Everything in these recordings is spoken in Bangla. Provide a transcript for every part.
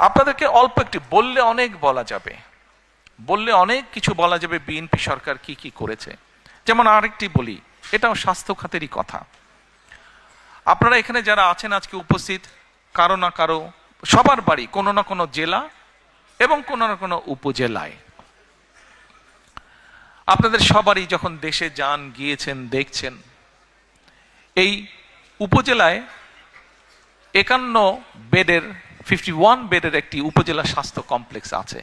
আপনাদেরকে অল্প একটি, বললে অনেক বলা যাবে। বললে অনেক কিছু বলা যাবে বিএনপি সরকার কি কি করেছে। যেমন আরেকটি বলি, এটাও স্বাস্থ্য খাতেরই কথা। আপনারা এখানে যারা আছেন আজকে উপস্থিত, কারও না কারও, সবার বাড়ি, কোনো না কোনো জেলা এবং কোনো না কোনো উপজেলায়। আপনাদের সবারই যখন দেশে যান, গিয়েছেন, দেখছেন, এই উপজেলায় একান্ন বেডের ফিফটি ওয়ান বেডের একটি উপজেলা স্বাস্থ্য কমপ্লেক্স আছে।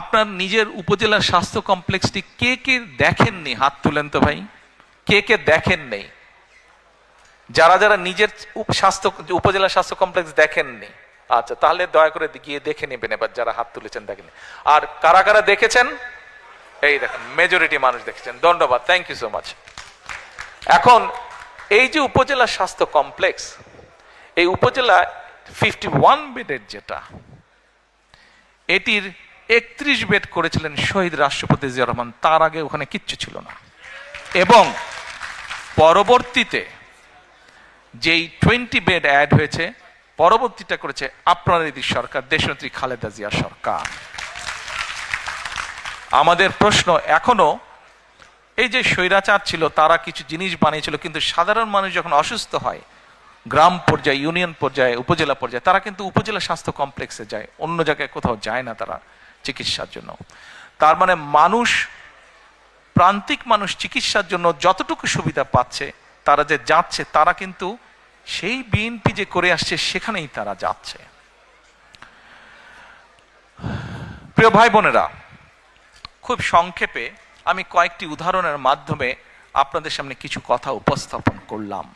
আপনার নিজের উপজেলা স্বাস্থ্য কমপ্লেক্সটি কে কে দেখেননি? হাত তুলেন তো ভাই। কে কে দেখেন নেই যারা যারা নিজের স্বাস্থ্য, উপজেলা স্বাস্থ্য কমপ্লেক্স দেখেননি। আচ্ছা তাহলে দয়া করে গিয়ে দেখে নেবেন এবার যারা হাত তুলেছেন দেখেননি আর কারা কারা দেখেছেন? এই দেখেন মেজরিটি মানুষ দেখেছেন। ধন্যবাদ থ্যাংক ইউ সো মাচ এখন, এই যে উপজেলা স্বাস্থ্য কমপ্লেক্স, এই উপজেলা ফিফটি বেডের যেটা, এটির একত্রিশ বেড করেছিলেন শহীদ রাষ্ট্রপতি জিয়া রহমান। তার আগে ওখানে কিচ্ছু ছিল না। এবং পরবর্তীতে যেই টোয়েন্টি বেড অ্যাড হয়েছে, পরবর্তীটা করেছে আপনার এই সরকার, দেশনেত্রী খালেদা জিয়া সরকার। আমাদের প্রশ্ন এখনও, এই যে স্বৈরাচার ছিল, তারা কিছু জিনিস বানিয়েছিল, কিন্তু সাধারণ মানুষ যখন অসুস্থ হয় গ্রাম পর্যায়ে, ইউনিয়ন পর্যায়ে, উপজেলা পর্যায়ে, তারা কিন্তু উপজেলা স্বাস্থ্য কমপ্লেক্সে যায়, অন্য জায়গায় কোথাও যায় না তারা চিকিৎসার জন্য। তার মানে মানুষ, প্রান্তিক মানুষ চিকিৎসার জন্য যতটুকু সুবিধা পাচ্ছে, তারা যে যাচ্ছে, তারা কিন্তু সেই বিএনপি যে করে আসছে, সেখানেই তারা যাচ্ছে। প্রিয় ভাই বোনেরা খুব সংক্ষেপে আমি কয়েকটি উদাহরণের মাধ্যমে আপনাদের সামনে কিছু কথা উপস্থাপন করলাম।